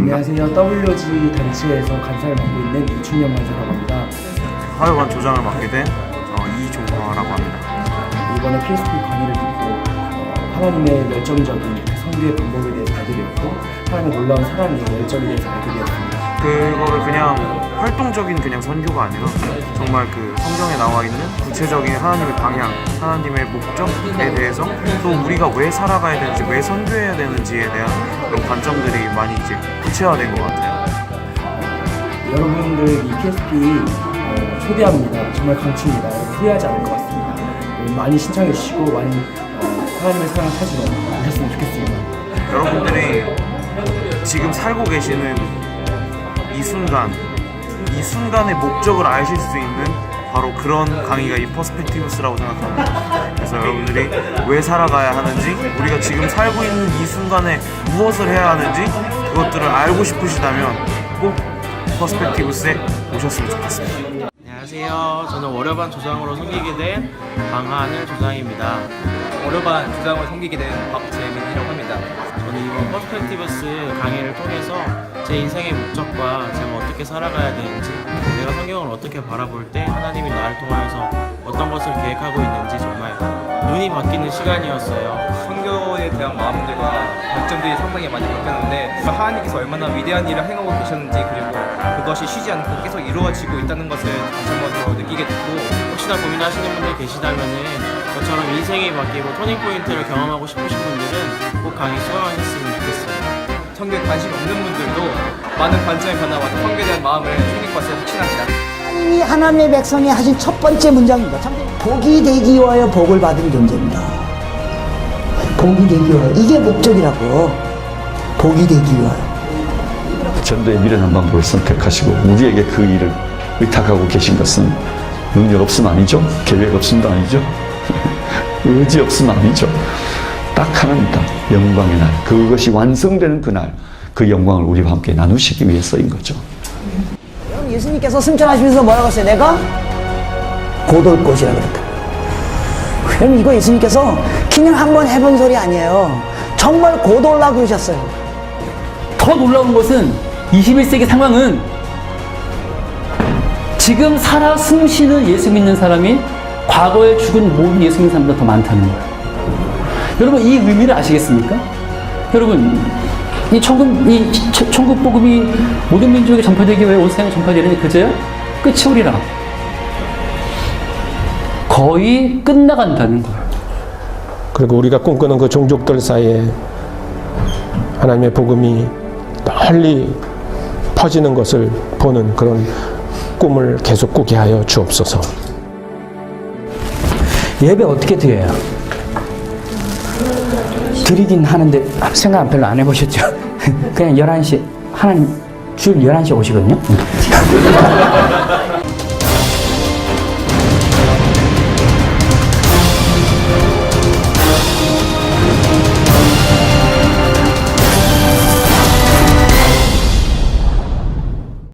안녕하세요. WG 단체에서 간사를 맡고 있는 이춘영 간사라고 합니다. 화요관 조장을 맡게 된 어, 이종화라고 합니다. 이번에 PSP 강의를 듣고 어, 하나님의 열정적인 성교의 방법에 대해서 알게 되었고 하나님의 놀라운 사랑의 열정에 대해서 알게 되었습니다. 그거를 그냥 활동적인 그냥 선교가 아니라 정말 그 성경에 나와 있는 구체적인 하나님의 방향, 하나님의 목적에 대해서 또 우리가 왜 살아가야 되는지, 왜 선교해야 되는지에 대한 그런 관점들이 많이 이제 구체화된 것 같아요. 여러분들 이 PSP 어, 초대합니다. 정말 강추입니다. 후회하지 않을 것 같습니다. 어, 많이 신청해 주시고 많이 어, 하나님의 사랑을 찾으러 오셨으면 좋겠습니다. 여러분들이 지금 살고 계시는 이 순간, 이 순간의 목적을 아실 수 있는 바로 그런 강의가 이 퍼스펙티브스라고 생각합니다. 그래서 여러분들이 왜 살아가야 하는지, 우리가 지금 살고 있는 이 순간에 무엇을 해야 하는지 그것들을 알고 싶으시다면 꼭 퍼스펙티브스에 오셨으면 좋겠습니다. 안녕하세요. 저는 월요반 조장으로 섬기게 된 강하늘 조장입니다. 월요반 주장을 섬기게 된 박재민이라고 퍼스펙티브스 강의를 통해서 제 인생의 목적과 제가 어떻게 살아가야 되는지, 내가 성경을 어떻게 바라볼 때 하나님이 나를 통하여서 어떤 것을 계획하고 있는지 정말 눈이 바뀌는 시간이었어요. 선교에 대한 마음들과 관점들이 상당히 많이 바뀌었는데 하나님께서 얼마나 위대한 일을 행하고 계셨는지 그리고 그것이 쉬지 않고 계속 이루어지고 있다는 것을 다시 한번 더 느끼게 됐고 혹시나 고민하시는 분들 계시다면은 저처럼 인생이 바뀌고 터닝 포인트를 경험하고 싶으신 분들은 꼭 강의 좋 선교에 관심 없는 분들도 많은 관점의 변화와 선교에 대한 마음을 생길 것을 확신합니다. 하나님이 하나님의 백성이 하신 첫 번째 문장입니다. 참, 복이 되기 위하여 복을 받은 존재입니다. 복이 되기 위하여 이게 목적이라고. 복이 되기 위하여. 전도에 미련한 방법을 선택하시고 우리에게 그 일을 의탁하고 계신 것은 능력 없음 아니죠? 계획 없음도 아니죠? 의지 없음 아니죠? 딱 하나입니다. 영광의 날. 그것이 완성되는 그날 그 영광을 우리와 함께 나누시기 위해서인 거죠. 여러분, 예수님께서 승천하시면서 뭐라고 했어요? 내가 고돌 것이라 그랬다. 그럼 이거 예수님께서 그냥 한번 해본 소리 아니에요. 정말 고돌라 그러셨어요. 더 놀라운 것은 21세기 상황은 지금 살아 숨쉬는 예수 믿는 사람이 과거에 죽은 모든 예수 믿는 사람보다 더 많다는 거예요. 여러분 이 의미를 아시겠습니까? 여러분 이 천국 이 천- 천국 복음이 모든 민족에 전파되기 위해 온 세상에 전파되는 그제야 끝이 오리라. 거의 끝나간다는 거예요. 그리고 우리가 꿈꾸는 그 종족들 사이에 하나님의 복음이 널리 퍼지는 것을 보는 그런 꿈을 계속 꾸게 하여 주옵소서. 예배 어떻게 드려요? 드리긴 하는데 생각 별로 안 해보셨죠? 그냥 11시, 하나님 줄 11시에 오시거든요?